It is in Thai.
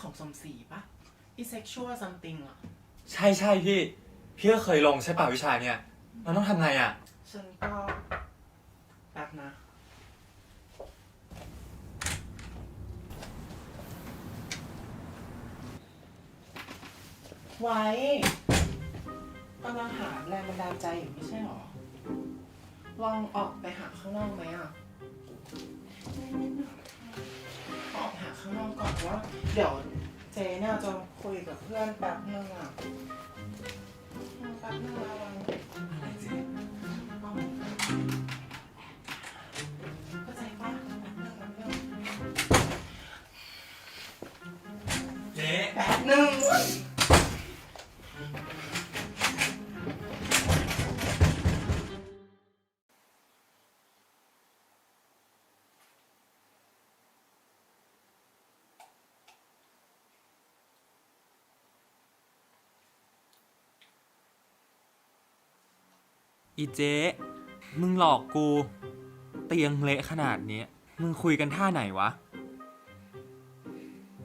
ของสมศรีปะอีเซ็กชวลซัมติงอะใช่ใช่พี่ พี่ก็เคยลงใช่ป่ะวิชาเนี่ยเราต้องทำไงอะ ฉันก็แป๊บนะ ไว้กำลังหาแรงบันดาลใจอยู่ไม่ใช่หรอ ลองออกไปหาข้างนอกไหมอะ ว่าเดี๋ยวเจเนี่ยจะคุยกับเพื่อนแป๊บนึงอะ อีเจ๊มึงหลอกกู เตียงเละขนาดนี้ มึงคุยกันท่าไหนวะ